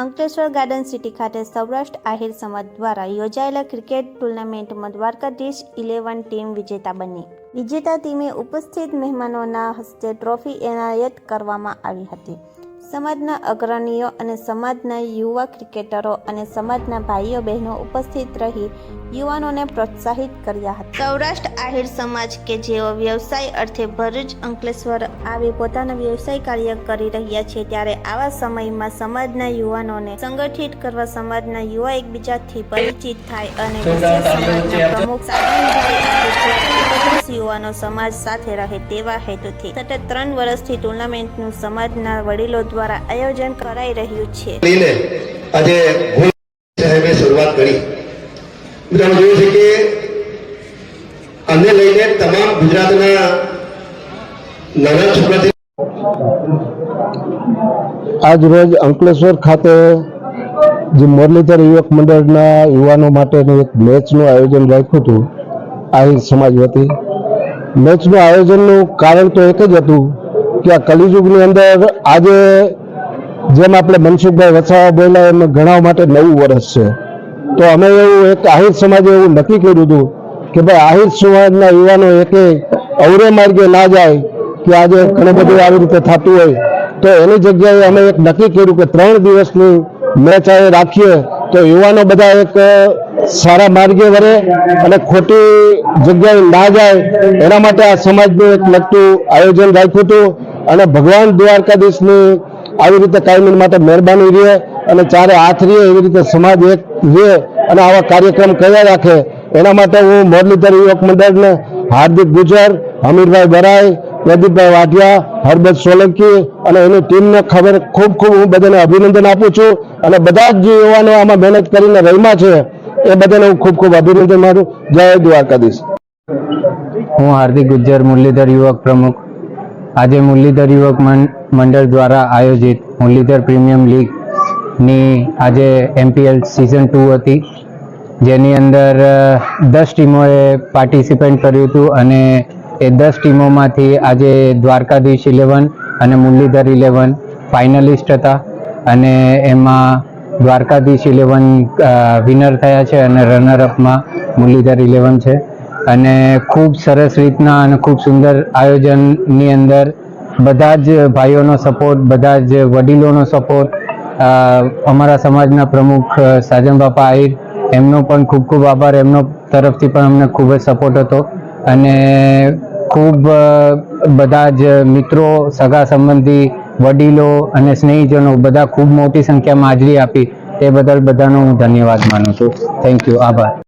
Ankleshwar garden city ખાતે સૌરાષ્ટ્ર આહિર સમાજ દ્વારા યોજાયેલા ક્રિકેટ ટુર્નામેન્ટમાં દ્વારકાધીશ ઇલેવન ટીમ વિજેતા બની. વિજેતા ટીમે ઉપસ્થિત મહેમાનોના હસ્તે ટ્રોફી એનાયત કરવામાં આવી હતી. સમાજના અગ્રણીઓ અને સમાજના યુવા ક્રિકેટરો અને સમાજના ભાઈઓ બહેનો ઉપસ્થિત રહી યુવાનોને પ્રોત્સાહિત કર્યા હતા. સૌરાષ્ટ્ર આહિર સમાજ કે જેઓ વ્યવસાય અર્થે ભરૂચ અંકલેશ્વર આવી પોતાના વ્યવસાય કાર્ય કરી રહ્યા છે ત્યારે આવા સમયમાં સમાજના યુવાનોને સંગઠિત કરવા સમાજના યુવા એકબીજાથી પરિચિત થાય અને વિશેષ સમાજના પ્રમુખ સાધનભાઈ જ્યોતિ યુવાનો સમાજ સાથે રહે તેવા હેતુથી સતત ત્રણ વર્ષથી ટુર્નામેન્ટનું સમાજના વડીલો દ્વારા આયોજન કરાઈ રહ્યું છે. આજે સાહેબે શરૂઆત કરી. મિત્રો અમે જોયું છે કે આને લઈને તમામ ગુજરાતના નાના છોકરાથી આજ રોજ અંકલેશ્વર ખાતે જે મુરલીધર યુવક મંડળના યુવાનો માટેનું એક મેચનું આયોજન રાખ્યું હતું. આહિર સમાજ વતી મેચનું આયોજનનું કારણ તો એક જ હતું કે આ કલિયુગની અંદર આજે જેમ આપણે મનસુખભાઈ વસાવા બોલ્યા એમ ઘણા માટે નવું વર્ષ છે. તો અમે એવું એક આહિર સમાજે એવું નક્કી કર્યું હતું કે ભાઈ આહિર સમાજના યુવાનો એકે અવરે માર્ગે ના જાય કે આજે ઘણું બધું આવી રીતે થતું હોય. તો એની જગ્યાએ અમે એક નક્કી કર્યું કે ત્રણ દિવસની મેચ આ રાખીએ તો યુવાનો બધા એક સારા માર્ગે વરે અને ખોટી જગ્યાએ ના જાય, એના માટે આ સમાજનું એક લગતું આયોજન રાખ્યું હતું. અને ભગવાન દ્વારકાધીશની આવી રીતે કાયમી માટે મહેરબાની રહે અને ચારે હાથ રહે, એવી રીતે સમાજ એક રહે અને આવા કાર્યક્રમ કર્યા રાખે. એના માટે હું મોરલીધર યુવક મંડળને હાર્દિક ગુજર, હમીરભાઈ બરાઈ પ્રદીપભાઈ વાઢિયા હરબત સોલંકી અને એની ટીમને ખબર ખૂબ ખૂબ હું બધાને અભિનંદન આપું છું અને બધા જ જે યુવાનો આમાં મહેનત કરીને રહીમાં છે, એ બધાને હું ખૂબ ખૂબ અભિનંદન મારું જય દ્વારકાધીશ. હું હાર્દિક ગુજ્જર, મુરલીધર યુવક પ્રમુખ. આજે મુરલીધર યુવક મંડળ દ્વારા આયોજિત મુરલીધર પ્રીમિયમ લીગની આજે એમપીએલ સિઝન ટુ હતી. જેની અંદર દસ ટીમોએ પાર્ટિસિપેટ કર્યું હતું અને એ દસ ટીમોમાંથી આજે દ્વારકાધીશ ઇલેવન અને મુરલીધર ઇલેવન ફાઇનલિસ્ટ હતા. અને એમાં દ્વારકાધીશ ઇલેવન વિનર થયા છે અને રનરઅપમાં મુરલીધર ઇલેવન છે. અને ખૂબ સરસ રીતના અને ખૂબ સુંદર આયોજનની અંદર બધા જ ભાઈઓનો સપોર્ટ બધા જ વડીલોનો સપોર્ટ અમારા સમાજના પ્રમુખ સાજન બાપા આહિર, એમનો પણ ખૂબ ખૂબ આભાર. એમનો તરફથી પણ અમને ખૂબ જ સપોર્ટ હતો. અને ખૂબ બધા જ મિત્રો, સગા સંબંધી, વડીલો અને સ્નેહીજનો બધા ખૂબ મોટી સંખ્યામાં હાજરી આપી. તે બદલ બધાનો હું ધન્યવાદ માનું છું. થેન્ક યુ આભાર.